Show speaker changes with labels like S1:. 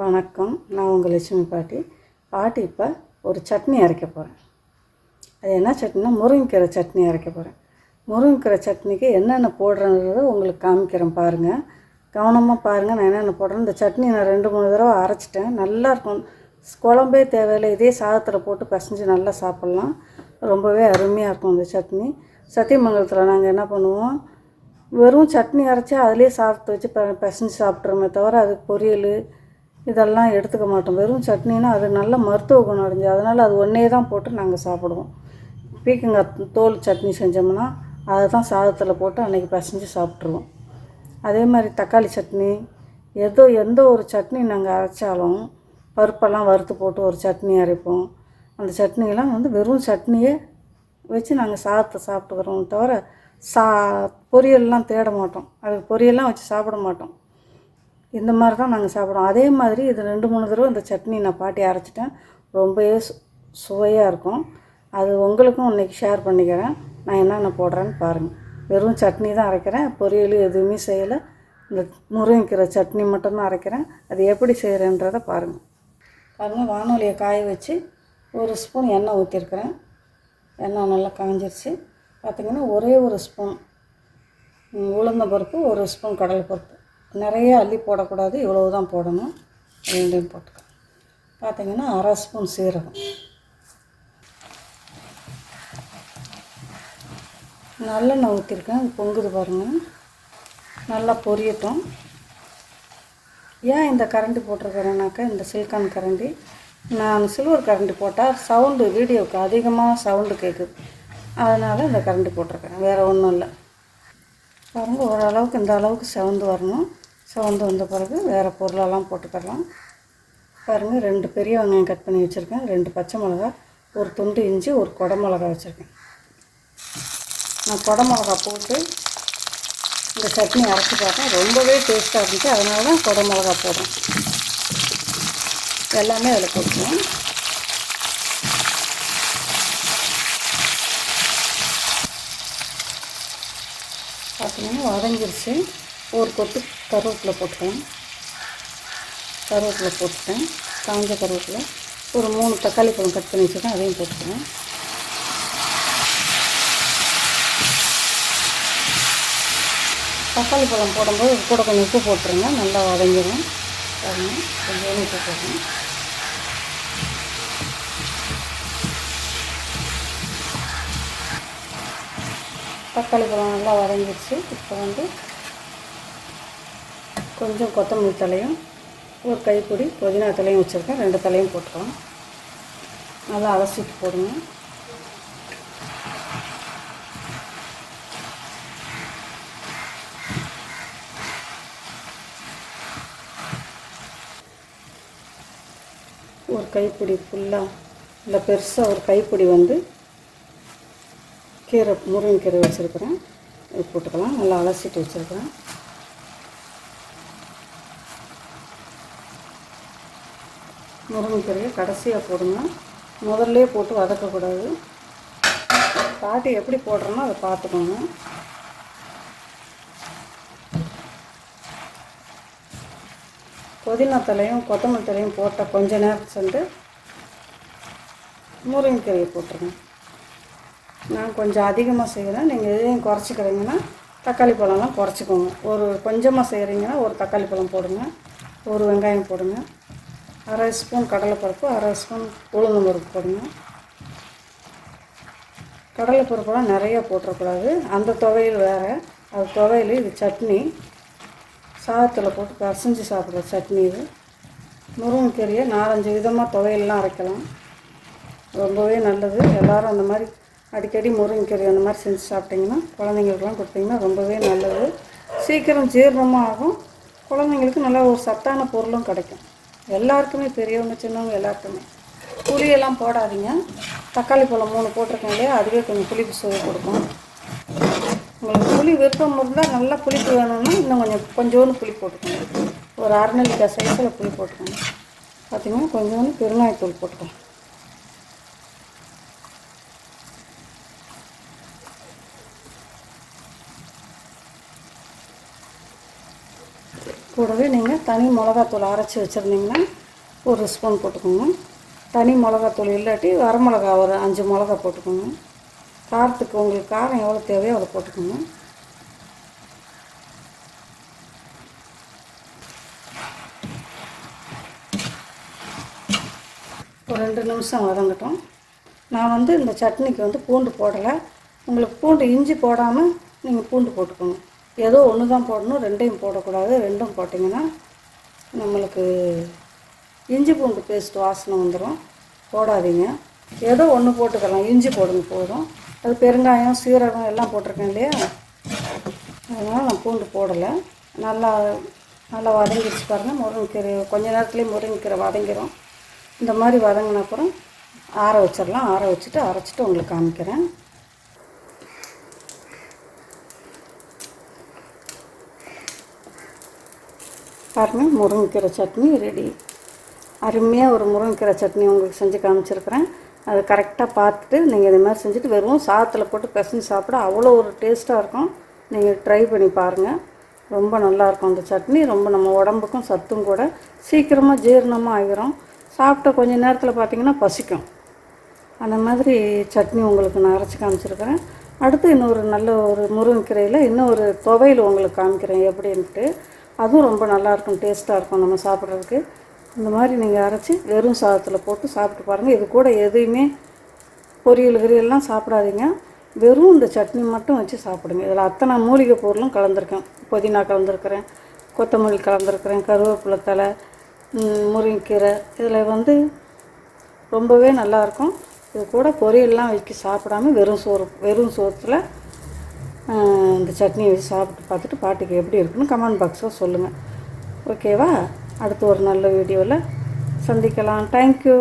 S1: வணக்கம். நான் உங்கள் லட்சுமி பாட்டி. பாட்டி இப்போ ஒரு சட்னி அரைக்க போகிறேன் அது என்ன சட்னினா முருங்கைக்கீரை சட்னி அரைக்க போகிறேன் முருங்கைக்கீரை சட்னிக்கு என்னென்ன போடுறேன்றதை உங்களுக்கு காமிக்கிறேன் பாருங்கள் கவனமாக பாருங்கள் நான் என்னென்ன போடுறேன்? இந்த சட்னி நான் ரெண்டு மூணு தடவை அரைச்சிட்டேன். நல்லாயிருக்கும் குழம்பே தேவையில்லை. இதே சாதத்தில் போட்டு பசைஞ்சு நல்லா சாப்பிட்லாம். ரொம்பவே அருமையாக இருக்கும் இந்த சட்னி. சத்தியமங்கலத்தில் நாங்கள் என்ன பண்ணுவோம்? வெறும் சட்னி அரைச்சி அதிலே சாதத்தை வச்சு ப பிசைஞ்சு சாப்பிட்றோமே தவிர அதுக்கு பொரியல் இதெல்லாம் எடுத்துக்க மாட்டோம். வெறும் சட்னினா அது நல்ல மருத்துவ குணம் அடைஞ்சு அதனால் அது ஒன்றே தான் போட்டு நாங்கள் சாப்பிடுவோம். பீக்கங்காய் தோல் சட்னி செஞ்சோம்னா அதை தான் சாதத்தில் போட்டு அன்றைக்கி பிசைஞ்சு சாப்பிட்ருவோம் அதே மாதிரி தக்காளி சட்னி ஏதோ எந்த ஒரு சட்னி நாங்கள் அரைச்சாலும் பருப்பெல்லாம் வறுத்து போட்டு ஒரு சட்னி அரைப்போம். அந்த சட்னியெல்லாம் வந்து வெறும் சட்னியே வச்சு நாங்கள் சாதத்தை சாப்பிட்டுக்கிறோம் தவிர சா பொரியல்லாம் தேட மாட்டோம். அது பொரியல்லாம் வச்சு சாப்பிட மாட்டோம். இந்த மாதிரி தான் நாங்கள் சாப்பிடுவோம் அதே மாதிரி இது ரெண்டு மூணு தடவை இந்த சட்னி நான் பாட்டி அரைச்சிட்டேன். ரொம்பவே சு சுவையாக இருக்கும். அது உங்களுக்கும் இன்றைக்கி ஷேர் பண்ணிக்கிறேன். நான் என்னென்ன போடுறேன்னு பாருங்கள் வெறும் சட்னி தான் அரைக்கிறேன். பொரியல் எதுவுமே செய்யலை. இந்த முருங்கைக்கீரை சட்னி மட்டும்தான் அரைக்கிறேன். அது எப்படி செய்கிறேன்றதை பாருங்கள் பாருங்கள் வானொலியை காய வச்சு ஒரு ஸ்பூன் எண்ணெய் ஊற்றிருக்கிறேன் எண்ணெய் நல்லா காஞ்சிருச்சு. பார்த்திங்கன்னா ஒரே ஒரு ஸ்பூன் உளுந்த பருப்பு ஒரு ஸ்பூன் கடலை பருப்பு. நிறைய அள்ளி போடக்கூடாது இவ்வளவு தான் போடணும். ரெண்டையும் போட்டுக்கலாம் பார்த்திங்கன்னா அரை ஸ்பூன் சீரகம். நல்லெண்ணெய் ஊற்றிருக்கேன் அது பொங்குது பாருங்கள் நல்லா பொரியட்டும். ஏன் இந்த கரண்டி போட்டிருக்கிறேனாக்கா இந்த சில்கான் கரண்டி? நான் சில்வர் கரண்டி போட்டால் சவுண்டு வீடியோவுக்கு அதிகமாக சவுண்டு கேட்குது. அதனால் இந்த கரண்டி போட்டிருக்கிறேன் வேறு ஒன்றும் இல்லை. பாருங்கள் ஓரளவுக்கு இந்த அளவுக்கு சவுண்டு வரணும். சவுண்டு வந்த பிறகு வேறு பொருளெல்லாம் போட்டுக்கலாம் பாருங்கள் ரெண்டு பெரிய வெங்காயம் கட் பண்ணி வச்சுருக்கேன். ரெண்டு பச்சை மிளகா ஒரு துண்டு இஞ்சி ஒரு கொடை மிளகா வச்சுருக்கேன். நான் கொடை மிளகா போட்டு இந்த சட்னி அரைச்சி பார்த்தேன் ரொம்பவே டேஸ்ட்டாக இருந்துச்சு. அதனால தான் கொடை மிளகா போடுறேன். எல்லாமே அதில் போட்டுருவோம் பார்த்தீங்கன்னா வதங்கிருச்சு. ஒரு கொத்து கருவேப்பிலை போட்டுட்டேன். கருவேப்பிலை போட்டுட்டேன். காஞ்ச கருவேப்பிலை. ஒரு மூணு தக்காளி பழம் கட் பண்ணி வச்சுருக்கேன். அதையும் போட்டுக்கிறேன். தக்காளி பழம் போடும்போது கூட கொஞ்சம் உப்பு போட்டுருங்க. நல்லா வதங்கிடும். வரணும் கொஞ்சம் உப்பு போடுறேன் தக்காளி பழம் நல்லா வதங்கிடுச்சு. இப்போ வந்து கொஞ்சம் கொத்தமல்லி தலையும் ஒரு கைப்பொடி புதினா தலையும் வச்சுருக்கேன். ரெண்டு தலையும் போட்டுக்கலாம். நல்லா அலசிட்டு போடுங்க. ஒரு கைப்பிடி ஃபுல்லாக இல்லை பெருசாக ஒரு கைப்பிடி வந்து கீரை முருங்கைக்கீரை வச்சுருக்கிறேன். இது போட்டுக்கலாம். நல்லா அலசிட்டு வச்சுருக்கிறேன். முருங்கைக்கீரையை கடைசியாக போடுங்க. முதல்ல போட்டு வதக்கக்கூடாது. பாட்டி எப்படி போடுறோமோ அதை பார்த்துக்கோங்க. புதினா தலையும் கொத்தமல்லி தலையும் போட்ட கொஞ்ச நேரம் சென்று முருங்கைக்கீரையை போட்டுருங்க. நான் கொஞ்சம் அதிகமாக செய்கிறேன் நீங்கள் எதையும் குறைச்சிக்கிறீங்கன்னா தக்காளி பழம்லாம் குறைச்சிக்கோங்க. ஒரு கொஞ்சமாக செய்கிறீங்கன்னா ஒரு தக்காளி பழம் போடுங்க. ஒரு வெங்காயம் போடுங்க. அரை ஸ்பூன் கடலைப்பருப்பு அரை ஸ்பூன் உளுந்து பருப்பு போடுங்க. கடலைப்பருப்புலாம் நிறையா போட்டுறக்கூடாது. அந்த துவையல் வேறு. அது துவையல் இது சட்னி. சாதத்தில் போட்டு பசைஞ்சு சாப்பிட்ற சட்னி இது. முருங்கைக்கீரையை நாலஞ்சு விதமாக துவையல்லாம் அரைக்கலாம். ரொம்பவே நல்லது. எல்லோரும் அந்த மாதிரி அடிக்கடி முருங்கைக்கீரை அந்த மாதிரி செஞ்சு சாப்பிட்டிங்கன்னா குழந்தைங்களுக்குலாம் கொடுத்தீங்கன்னா ரொம்பவே நல்லது. சீக்கிரம் ஜீரணமும் ஆகும். குழந்தைங்களுக்கு நல்ல ஒரு சத்தான பொருளும் கிடைக்கும். எல்லாருக்குமே பெரியவங்க சின்னவங்க எல்லாருக்குமே. புளியெல்லாம் போடாதீங்க. தக்காளி பழம் மூணு போட்டிருக்கேன் இல்லையா? அதுவே கொஞ்சம் புளிப்பு சுவை கொடுக்கும். உங்களுக்கு புளி விருப்பம் இருந்தால் நல்லா புளிப்பு வேணும்னா இன்னும் கொஞ்சம் கொஞ்சோண்டு புளி போட்டுக்கோங்க. ஒரு அரை நெல்லிக்காய் சைஸில் புளி போட்டுக்கோங்க. பார்த்தீங்கன்னா கொஞ்சோண்டு பெருங்காயத்தூள் போட்டுக்கோங்க. கூடவே நீங்கள் தனி மிளகாத்தூள் அரைச்சி வச்சுருந்தீங்கன்னா ஒரு ஸ்பூன் போட்டுக்கோங்க. தனி மிளகாத்தூள் இல்லாட்டி வரமிளகா ஒரு அஞ்சு மிளகா போட்டுக்கோங்க. காரத்துக்கு உங்களுக்கு காரம் எவ்வளோ தேவையோ அதை போட்டுக்கோங்க. ஒரு ரெண்டு நிமிஷம் வதங்கட்டும். நான் வந்து இந்த சட்னிக்கு வந்து பூண்டு போடலை. உங்களுக்கு பூண்டு இஞ்சி போடாமல் நீங்கள் பூண்டு போட்டுக்கோங்க. ஏதோ ஒன்று தான் போடணும் ரெண்டையும் போடக்கூடாது. ரெண்டும் போட்டிங்கன்னா நம்மளுக்கு இஞ்சி பூண்டு பேஸ்ட் வாசனை வந்துடும் போடாதீங்க. ஏதோ ஒன்று போட்டுக்கலாம். இஞ்சி போடுங்க போதும். அது பெருங்காயம் சீரகம் எல்லாம் போட்டிருக்கேன் இல்லையா? அதனால் நான் பூண்டு போடலை. நல்லா நல்லா வதங்கிடுச்சு பாருங்கள் முருங்கைக்கீரை கொஞ்ச நேரத்துலேயே முருங்கைக்கீரை வதங்கிடும் இந்த மாதிரி வதங்கின அப்புறம் ஆற வச்சிடலாம். ஆற வச்சுட்டு அரைச்சிட்டு உங்களுக்கு காமிக்கிறேன். பாருங்கள் முருங்கைக்கீரை சட்னி ரெடி அருமையாக ஒரு முருங்கைக்கீரை சட்னி உங்களுக்கு செஞ்சு காமிச்சிருக்கிறேன். அது கரெக்டாக பார்த்துட்டு நீங்கள் இது மாதிரி செஞ்சுட்டு வெறும் சாதத்தில் போட்டு பிசைஞ்சு சாப்பிட அவ்வளோ ஒரு டேஸ்ட்டாக இருக்கும். நீங்கள் ட்ரை பண்ணி பாருங்கள் ரொம்ப நல்லாயிருக்கும் அந்த சட்னி. ரொம்ப நம்ம உடம்புக்கும் சத்தும் கூட. சீக்கிரமாக ஜீரணமாக ஆகிரும் சாப்பிட்ட கொஞ்ச நேரத்தில் பார்த்தீங்கன்னா பசிக்கும். அந்த மாதிரி சட்னி உங்களுக்கு நான் அரைச்சி காமிச்சிருக்கிறேன். அடுத்து இன்னொரு நல்ல ஒரு முருங்கைக்கீரையில் இன்னும் ஒரு துவையல் உங்களுக்கு காமிக்கிறேன். எப்படின்ட்டு. அதுவும் ரொம்ப நல்லாயிருக்கும் டேஸ்ட்டாக இருக்கும் நம்ம சாப்பிட்றதுக்கு. இந்த மாதிரி நீங்கள் அரைச்சி வெறும் சாதத்தில் போட்டு சாப்பிட்டு பாருங்கள் இது கூட எதையுமே பொரியல் கிரியெல்லாம் சாப்பிடாதீங்க. வெறும் இந்த சட்னி மட்டும் வச்சு சாப்பிடுங்க. இதில் அத்தனை மூலிகை பொருளும் கலந்துருக்கேன் புதினா கலந்துருக்கிறேன் கொத்தமல்லி கலந்துருக்கிறேன் கருவேப்பிலை தலை முருங்கைக்கீரை இதில் வந்து ரொம்பவே நல்லாயிருக்கும். இது கூட பொரியல்லாம் வைக்க சாப்பிடாம வெறும் சோறு வெறும் சோத்தில் இந்த சட்னியை வச்சு சாப்பிட்டு பார்த்துட்டு பாட்டுக்கு எப்படி இருக்குன்னு கமெண்ட் பாக்ஸில் சொல்லுங்கள் ஓகேவா? அடுத்து ஒரு நல்ல வீடியோவில் சந்திக்கலாம். தேங்க்யூ